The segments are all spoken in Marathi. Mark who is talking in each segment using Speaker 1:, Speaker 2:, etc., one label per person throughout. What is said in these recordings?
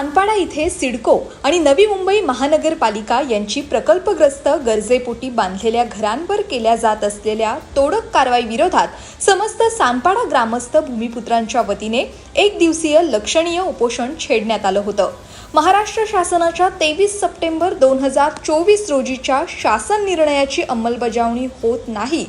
Speaker 1: सानपाडा इथे सिडको आणि नवी मुंबई महानगरपालिका यांची प्रकल्पग्रस्त गरजेपोटी बांधलेल्या घरांवर केल्या जात असलेल्या तोडक कारवाई विरोधात समस्त सांपाडा ग्रामस्थ भूमिपुत्रांच्या वतीने एक दिवसीय लक्षणीय उपोषण छेडण्यात आलं होतं. महाराष्ट्र शासनाच्या तेवीस सप्टेंबर दोन हजार चोवीस रोजीच्या शासन निर्णयाची अंमलबजावणी होत नाही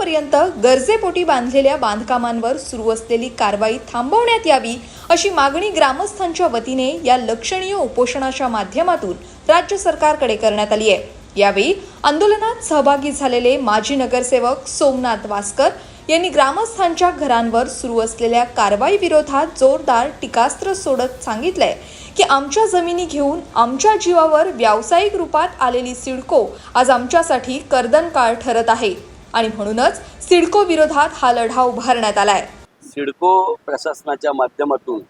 Speaker 1: जोपर्यंत गरजेपोटी बांधलेल्या बांधकामांवर सुरू असलेली कारवाई थांबवण्यात यावी अशी मागणी ग्रामस्थांच्या वतीने या लक्षणीय उपोषणाच्या माध्यमातून राज्य सरकारकडे करण्यात आली आहे. यावेळी आंदोलनात सहभागी झालेले माजी नगरसेवक सोमनाथ वासकर यांनी ग्रामस्थांच्या घरांवर सुरू असलेल्या कारवाई विरोधात जोरदार टीकास्त्र सोडत सांगितलंय की आमच्या जमिनी घेऊन आमच्या जीवावर व्यावसायिक रूपात आलेली सिडको आज आमच्यासाठी कर्दनकाळ ठरत आहे. आणि म्हणूनच सिडको विरोधात हा लढा उभारण्यात आलाय.
Speaker 2: सिडको प्रशासनाच्या माध्यमातून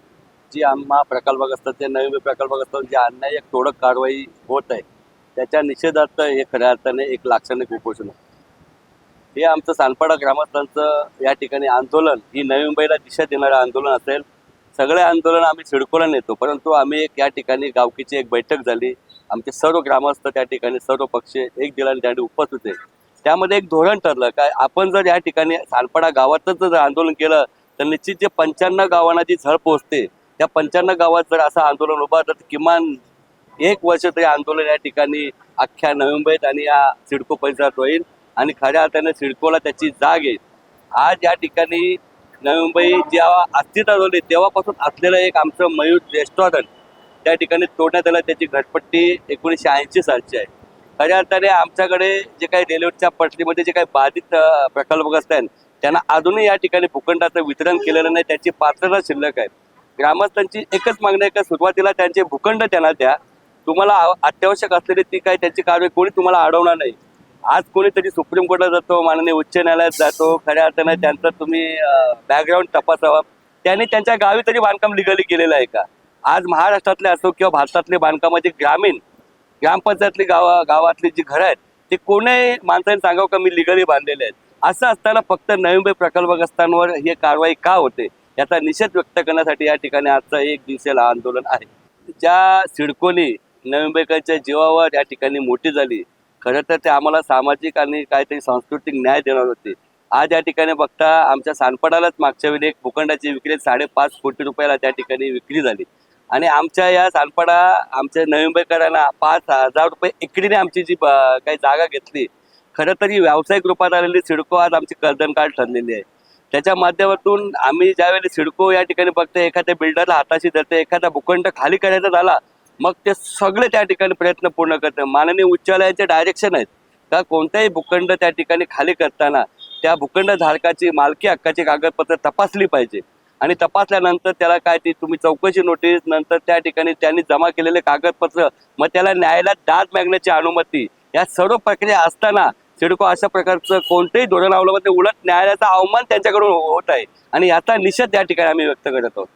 Speaker 2: जी आम्हा प्रकल्पग्रस्त ते नवीन प्रकल्पग्रस्त जे अन्याय एक तोडक कारवाई होत आहे त्याच्या निषेधार्थ हे खऱ्या अर्थाने एक लाक्षणिक उपोषण आहे. हे आमचं सानपाडा ग्रामस्थांचं या ठिकाणी आंदोलन ही नवी मुंबईला दिशा देणारं आंदोलन असेल. सगळे आंदोलन आम्ही सिडकोला नेतो परंतु आम्ही एक या ठिकाणी गावकीची एक बैठक झाली. आमचे सर्व ग्रामस्थ त्या ठिकाणी सर्व पक्ष एक दिलाने त्या उपस्थित होते त्यामध्ये एक धोरण ठरलं. काय आपण जर या ठिकाणी सालपाडा गावातच जर आंदोलन केलं तर निश्चित जे पंच्याण्णव गावांना जी झळ पोहोचते त्या पंच्याण्णव गावात जर असं आंदोलन उभा तर किमान एक वर्ष तरी आंदोलन या ठिकाणी अख्ख्या नवी मुंबईत आणि या सिडको परिसरात होईल आणि खऱ्या अर्थाने सिडकोला त्याची जाग येईल. आज या ठिकाणी नवी मुंबई जेव्हा अस्तित्वात होती तेव्हापासून असलेलं एक आमचं मयूर रेस्टॉरंट त्या ठिकाणी तोडण्यात आलं. त्याची घटपट्टी एकोणीसशे ऐंशी सालची आहे. खऱ्या अर्थाने आमच्याकडे जे काही रेल्वेच्या पटलीमध्ये जे काही बाधित प्रकल्पग्रस्त आहेत त्यांना अजूनही या ठिकाणी भूखंडाचं वितरण केलेलं नाही त्याची पात्रता शिल्लक आहे. ग्रामस्थांची एकच मागणी आहे का सुरुवातीला त्यांचे भूखंड त्यांना द्या. तुम्हाला अत्यावश्यक असलेली ती काय त्यांची कारवाई कोणी तुम्हाला अडवणार नाही. आज कोणीतरी सुप्रीम कोर्टात जातो माननीय उच्च न्यायालयात जातो खऱ्या अर्थाने त्यांचं तुम्ही बॅकग्राऊंड तपासावा. त्यांनी त्यांच्या गावी तरी बांधकाम लिगली केलेलं आहे का? आज महाराष्ट्रातले असो किंवा भारतातले बांधकामाचे ग्रामीण ग्रामपंचायतली गावा गावातली जी घरं आहेत ते कोणी माणसाने सांगावं का मी लिगली बांधलेले आहेत? असं असताना फक्त नवी मुंबई प्रकल्पग्रस्तांवर ही कारवाई का होते? याचा निषेध व्यक्त करण्यासाठी या ठिकाणी आजचं एक दिवसीय आंदोलन आहे. ज्या सिडकोनी नवी जीवावर या ठिकाणी मोठी झाली खरं तर ते आम्हाला सामाजिक आणि काहीतरी सांस्कृतिक न्याय देणार होते. आज या ठिकाणी बघता आमच्या सानपडालाच मागच्या वेळी एक भूखंडाची विक्री साडेपाच कोटी रुपयाला त्या ठिकाणी विक्री झाली. आणि आमच्या या सानपाडा आमच्या नवी मुंबईकरांना पाच हजार रुपये इकडीने आमची जी ब- काही जागा घेतली खरं तर ही व्यावसायिक रूपात आलेली सिडको आज आमची कर्दनकाळ ठरलेली आहे. त्याच्या माध्यमातून आम्ही ज्यावेळी सिडको या ठिकाणी बघतो एखाद्या बिल्डरला हाताशी धरते एखादा भूखंड खाली करायचा झाला मग ते सगळे त्या ठिकाणी प्रयत्न पूर्ण करते माननीय उच्चालयाचे डायरेक्शन आहेत का कोणताही भूखंड त्या ठिकाणी खाली करताना त्या भूखंड धारकाची मालकी हक्काची कागदपत्र तपासली पाहिजे. आणि तपासल्यानंतर त्याला काय ती तुम्ही चौकशी नोटीस नंतर त्या ठिकाणी त्यांनी जमा केलेले कागदपत्र मग त्याला न्यायालयात दाद मागण्याची अनुमती या सर्व प्रक्रिया असताना सिडको अशा प्रकारचं कोणतंही धोरण अवलंबन उलट न्यायालयाचा अवमान त्यांच्याकडून होत आहे. आणि याचा निषेध त्या ठिकाणी आम्ही व्यक्त करत आहोत.